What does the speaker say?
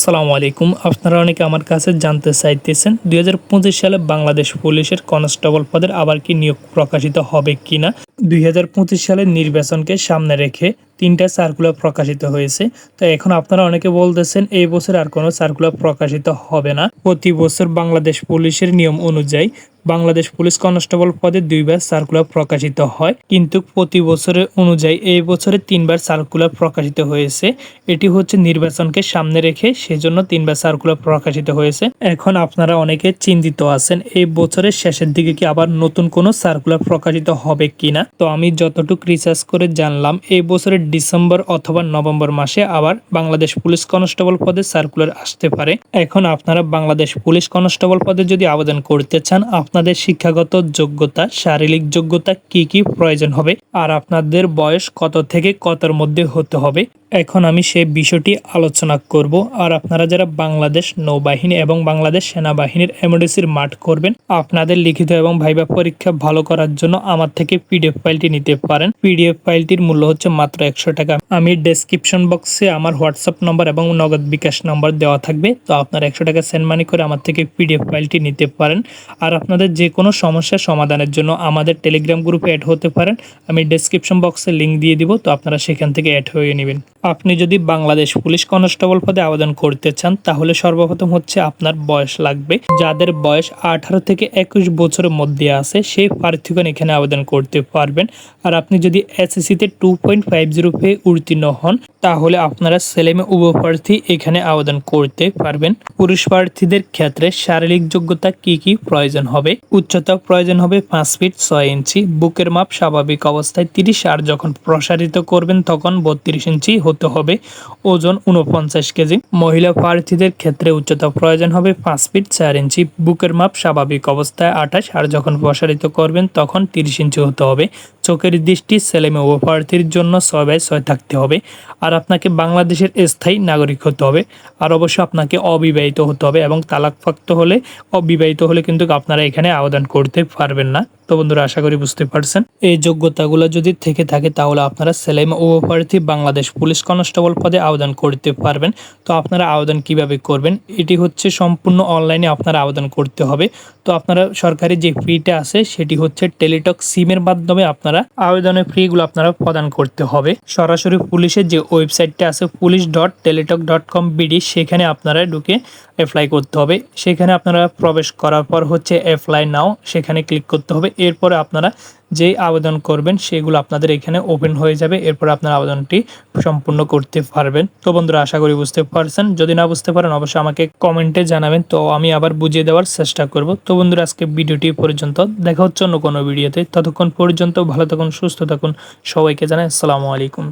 সালামু আলাইকুম। আপনারা অনেকে আমার কাছে জানতে চাইতেছেন, দুই হাজার পঁচিশ সালে বাংলাদেশ পুলিশের কনস্টেবল পদের আবার কি নিয়োগ প্রকাশিত হবে কিনা? দুই হাজার পঁচিশ সালের নির্বাচনকে সামনে রেখে তিনটা সার্কুলার প্রকাশিত হয়েছে। তো এখন আপনারা অনেকে বলতেছেন, এই বছর আর কোনো সার্কুলার প্রকাশিত হবে না। প্রতি বছর বাংলাদেশ পুলিশের নিয়ম অনুযায়ী বাংলাদেশ পুলিশ কনস্টেবল পদে দুইবার সার্কুলার প্রকাশিত হয়। কিন্তু প্রতি বছরের অনুযায়ী এই বছরে তিনবার সার্কুলার প্রকাশিত হয়েছে। এটি হচ্ছে নির্বাচনকে সামনে রেখে সেজন্য তিনবার সার্কুলার প্রকাশিত হয়েছে। এখন আপনারা অনেকে চিন্তিত আছেন, এই বছরের শেষের দিকে কি আবার নতুন কোনো সার্কুলার প্রকাশিত হবে কিনা? তো আমি যতটুকু রিসার্চ করে জানলাম, এই বছরের ডিসেম্বর অথবা নভেম্বর মাসে আবার বাংলাদেশ পুলিশ কনস্টেবল পদে সার্কুলার আসতে পারে। এখন আপনারা বাংলাদেশ পুলিশ কনস্টেবল পদে যদি আবেদন করতে চান, আপনাদের শিক্ষাগত যোগ্যতা, শারীরিক যোগ্যতা কি কি প্রয়োজন হবে আর আপনাদের বয়স কত থেকে কতর মধ্যে হতে হবে, এখন আমি সেই বিষয়টি আলোচনা করব। আর আপনারা যারা বাংলাদেশ নৌবাহিনী এবং বাংলাদেশ সেনাবাহিনীর এমডিসির মাঠ করবেন, আপনাদের লিখিত এবং ভাইবা পরীক্ষা ভালো করার জন্য আমার থেকে পিডিএফ ফাইলটি নিতে পারেন। পিডিএফ ফাইলটির মূল্য হচ্ছে মাত্র একশো টাকা। আমি ডেসক্রিপশন বক্সে আমার হোয়াটসঅ্যাপ নম্বর এবং নগদ বিকাশ নম্বর দেওয়া থাকবে। তো আপনারা একশো টাকা সেন্ড মানি করে আমার থেকে পিডিএফ ফাইলটি নিতে পারেন। আর আপনাদের যে কোনো সমস্যার সমাধানের জন্য আমাদের টেলিগ্রাম গ্রুপে অ্যাড হতে পারেন। আমি ডেসক্রিপশন বক্সে লিঙ্ক দিয়ে দিব, তো আপনারা সেখান থেকে অ্যাড হয়ে নেবেন। আপনি যদি বাংলাদেশ পুলিশ কনস্টেবল পদে আবেদন করতে চান, তাহলে সর্বপ্রথম হচ্ছে আপনার বয়স লাগবে। যাদের বয়স আঠারো থেকে একুশ বছরের মধ্যে আছে, সেই প্রার্থীগণ এখানে আবেদন করতে পারবেন। আর আপনি যদি এসএসসিতে টু পয়েন্ট ফাইভ জিরো পেয়ে উত্তীর্ণ হন তাহলে আপনারা ছেলেমেয়ে উভয় প্রার্থী এখানে আবেদন করতে পারবেন। পুরুষ প্রার্থীদের ক্ষেত্রে শারীরিক যোগ্যতা কি কি প্রয়োজন হবে? উচ্চতা প্রয়োজন হবে পাঁচ ফিট ছয় ইঞ্চি, বুকের মাপ স্বাভাবিক অবস্থায় তিরিশ, আর যখন প্রসারিত করবেন তখন বত্রিশ ইঞ্চি হতে হবে। ওজন উনপঞ্চাশ কেজি। মহিলা প্রার্থীদের ক্ষেত্রে উচ্চতা প্রয়োজন হবে পাঁচ ফিট চার ইঞ্চি, বুকের মাপ স্বাভাবিক অবস্থায় আঠাশ, আর যখন প্রসারিত করবেন তখন তিরিশ ইঞ্চি হতে হবে। চোখের দৃষ্টি ছেলেমেয়ে উভয় প্রার্থীর জন্য ছয় বাই ছয় থাকতে হবে। আর আপনাকে বাংলাদেশের স্থায়ী নাগরিক হতে হবে। আর অবশ্য আপনাকে অবিবাহিত হতে হবে এবং তালাকপ্রাপ্ত হলে অবিবাহিত হলে কিন্তু আপনারা এখানে আবেদন করতে পারবেন না। তো বন্ধুরা, আশা করি বুঝতে পারছেন। এই যোগ্যতাগুলো যদি থেকে থাকে, তাহলে আপনারা সেলেম ও বাংলাদেশ পুলিশ কনস্টেবল পদে আবেদন করতে পারবেন। তো আপনারা আবেদন কীভাবে করবেন? এটি হচ্ছে সম্পূর্ণ অনলাইনে আপনারা আবেদন করতে হবে। তো আপনারা সরকারি যে ফিটা আছে, সেটি হচ্ছে টেলিটক সিমের মাধ্যমে আপনারা আবেদনের ফিগুলো আপনারা প্রদান করতে হবে। সরাসরি পুলিশের যে ওয়েবসাইটটা আছে, police dot Teletalk dot com BD, সেখানে আপনারা ঢুকে অ্যাপ্লাই করতে হবে। সেখানে আপনারা প্রবেশ করার পর হচ্ছে অ্যাপ্লাই নাও সেখানে ক্লিক করতে হবে। এরপরে আপনারা যেই আবেদন করবেন, সেগুলো আপনাদের এখানে ওপেন হয়ে যাবে। এরপর আপনার আবেদনটি সম্পূর্ণ করতে পারবেন। তো বন্ধুরা, আশা করি বুঝতে পারছেন। যদি না বুঝতে পারেন, অবশ্যই আমাকে কমেন্টে জানাবেন। তো আমি আবার বুঝিয়ে দেওয়ার চেষ্টা করব। তো বন্ধুরা, আজকে ভিডিওটি পর্যন্ত। দেখা হচ্ছে অন্য কোনো ভিডিওতে ততক্ষণ পর্যন্ত ভালো থাকুন, সুস্থ থাকুন। সবাইকে জানাই আসসালামু আলাইকুম।